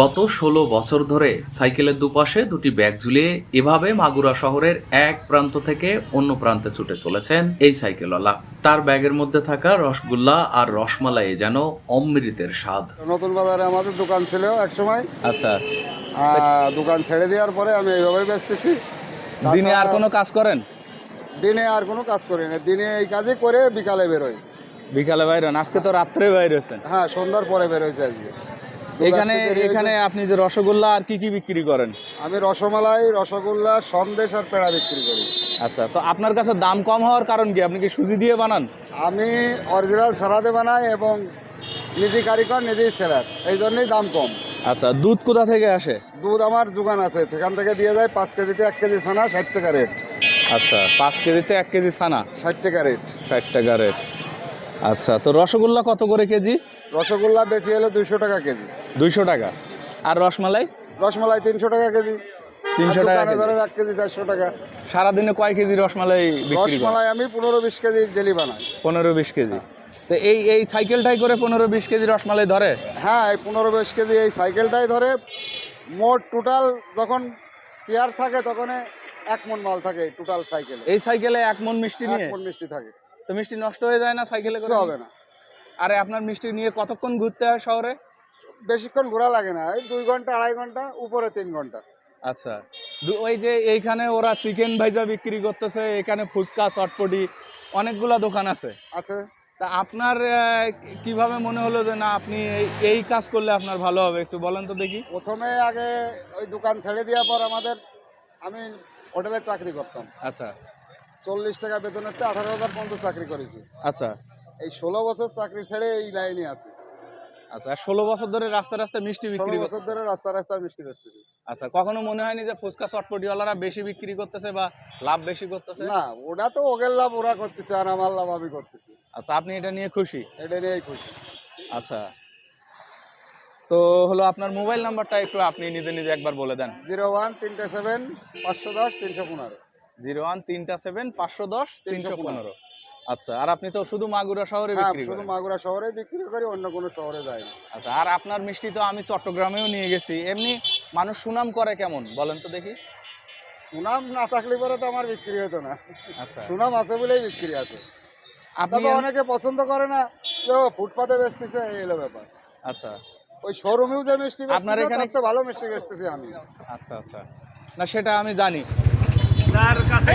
গত ষোলো বছর ধরে সাইকেলের দুপাশে দুটি ব্যাগ ঝুলিয়ে এভাবে মাগুরা শহরের এক প্রান্ত থেকে অন্য প্রান্তে ছুটে চলেছেন এই সাইকেলওয়ালা। তার ব্যাগের মধ্যে থাকা রসগোল্লা আর রসমালাই যেন অমৃতের স্বাদ। নতুন বাজারে আমাদের দোকান ছিল এক সময় আচ্ছা দোকান ছেড়ে দেওয়ার পরে আমি এইভাবেই বেচতেছি। দিনে আর কোনো কাজ করেন? দিনে আর কোনো কাজ করি না। দিনে এই কাজই করে বিকালে বেরোই। বিকালে বাইরে আজকে তো রাত্রে বাইরে হ্যাঁ সন্ধ্যার পরে বেরোইছে আজকে এখানে এখানে আপনি যে রসগোল্লা আর কি কি বিক্রি করেন? আমি রসমালাই রসগোল্লা সন্দেশ আর পেড়া বিক্রি করি। আচ্ছা তো আপনার কাছে দাম কম হওয়ার কারণ কি? আপনি কি সুজি দিয়ে বানান? আমি অরিজিনাল সারাতে বানাই এবং নিজে কারিগর নিজেই সেলার। এই জন্যই দাম কম। আচ্ছা দুধ কোথা থেকে আসে? দুধ আমার যোগান আছে। সেখান থেকে দিয়ে যায় পাঁচ কেজিতে এক কেজি ছানা ষাট টাকা রেট। আচ্ছা পাঁচ কেজিতে এক কেজি ছানা? ষাট টাকা রেট। ষাট টাকা রেট। আচ্ছা তো রসগোল্লা কত করে কেজি? রসগোল্লা বেশি হলে দুইশো টাকা কেজি। দুইশো টাকা। আর রসমালাই? রসমালাই তিনশো টাকা কেজি। তিনশো টাকা কেজি। ধরেন এক কেজি চারশো টাকা। সারাদিনে কয় কেজি রসমালাই রসমালাই আমি পনেরো বিশ কেজি ডেলি বানাই। পনেরো বিশ কেজি। তো এই এই সাইকেলটাই করে পনেরো বিশ কেজি রসমালাই ধরে? হ্যাঁ এই পনেরো বিশ কেজি এই সাইকেলটাই ধরে। মোট টোটাল যখন কেয়ার থাকে তখন এক মন মাল থাকে টোটাল সাইকেলে। এই সাইকেলে এক মন মিষ্টি এক মন মিষ্টি থাকে। তো মিষ্টি নষ্ট হয়ে যায় না সাইকেলে করে? হবে না। আরে আপনার মিষ্টি নিয়ে কতক্ষণ ঘুরতে হয় শহরে? বেশিক্ষণ ঘোরা লাগে না। এই দুই ঘণ্টা আড়াই ঘণ্টা উপরে তিন ঘণ্টা। আচ্ছা। ওই যে এইখানে ওরা চিকেন ভাইজা বিক্রি করতেছে এখানে ফুচকা চটপটি অনেকগুলা দোকান আছে। আছে। তা আপনার কীভাবে মনে হলো যে না আপনি এই- এই কাজ করলে আপনার ভালো হবে? একটু বলেন তো দেখি। প্রথমে আগে ওই দোকান ছেড়ে দেওয়ার পর আমাদের আমি হোটেলে চাকরি করতাম। আচ্ছা। চল্লিশ টাকা বেতনের আঠারো হাজার পর্যন্ত চাকরি করেছি। আচ্ছা। এই ষোলো বছর চাকরি ছেড়ে এই লাইনে আছি। আচ্ছা ষোলো বছর ধরে রাস্তা রাস্তা মিষ্টি বিক্রি বছর ধরে রাস্তা রাস্তা মিষ্টি বেচতেছি আচ্ছা কখনো মনে হয়নি যে ফুচকা চটপটিওয়ালারা বেশি বিক্রি করতেছে বা লাভ বেশি করতেছে? না ওটা তো ওগের লাভ ওরা করতেছে আর আমার লাভ আমি করতেছি। আচ্ছা আপনি এটা নিয়ে খুশি? এটা নিয়েই খুশি। আচ্ছা। তো হলো আপনার মোবাইল নাম্বারটা একটু আপনি নিজে নিজে একবার বলে দেন। জিরো ওয়ান তিনটে সেভেন পাঁচশো দশ তিনশো পনেরো। জিরো ওয়ান তিনটা সেভেন পাঁচশো দশ তিনশো পনেরো। আচ্ছা আর আপনি তো শুধু মাগুরা শহরে হ্যাঁ বিক্রি শুধু মাগুরা শহরে বিক্রি করি অন্য কোনো শহরে যাই আচ্ছা আর আপনার মিষ্টি তো আমি চট্টগ্রামেও নিয়ে গেছি। এমনি মানুষ সুনাম করে কেমন? বলেন তো দেখি। সুনাম না থাকলে পরে তো আমার বিক্রি হতো না। আচ্ছা। সুনাম আছে বলেই বিক্রি আছে। আপনি অনেকে পছন্দ করে না যে ফুটপাতে বেচতেছে এই হলো ব্যাপার। আচ্ছা। ওই শোরুমেও যে মিষ্টি আপনার এখানে- ভালো মিষ্টি বেচতেছি আমি। আচ্ছা আচ্ছা। না সেটা আমি জানি। যার কাছে